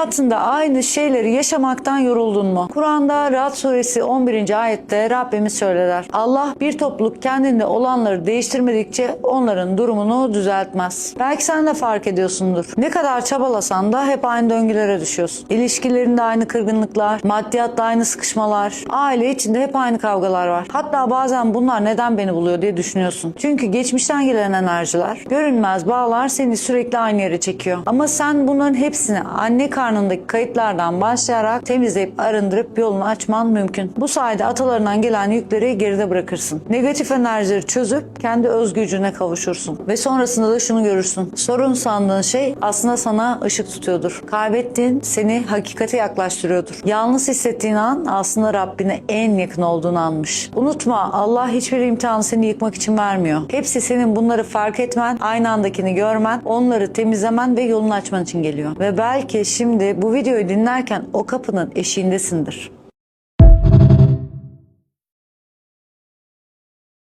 Hayatında aynı şeyleri yaşamaktan yoruldun mu? Kur'an'da Ra'd suresi 11. ayette Rabbimiz söyler. Allah bir topluluk kendinde olanları değiştirmedikçe onların durumunu düzeltmez. Belki sen de fark ediyorsundur. Ne kadar çabalasan da hep aynı döngülere düşüyorsun. İlişkilerinde aynı kırgınlıklar, maddiyatta aynı sıkışmalar, aile içinde hep aynı kavgalar var. Hatta bazen bunlar neden beni buluyor diye düşünüyorsun. Çünkü geçmişten gelen enerjiler, görünmez bağlar seni sürekli aynı yere çekiyor. Ama sen bunların hepsini anne karnındaki kayıtlardan başlayarak temizleyip arındırıp yolunu açman mümkün. Bu sayede atalarından gelen yükleri geride bırakırsın. Negatif enerjileri çözüp kendi özgürcüğüne kavuşursun. Ve sonrasında da şunu görürsün. Sorun sandığın şey aslında sana ışık tutuyordur. Kaybettiğin seni hakikate yaklaştırıyordur. Yalnız hissettiğin an aslında Rabbine en yakın olduğunu anmış. Unutma Allah hiçbir imtihanı seni yıkmak için vermiyor. Hepsi senin bunları fark etmen, aynı andakini görmen, onları temizlemen ve yolunu açman için geliyor. Ve belki şimdi bu videoyu dinlerken o kapının eşiğindesindir.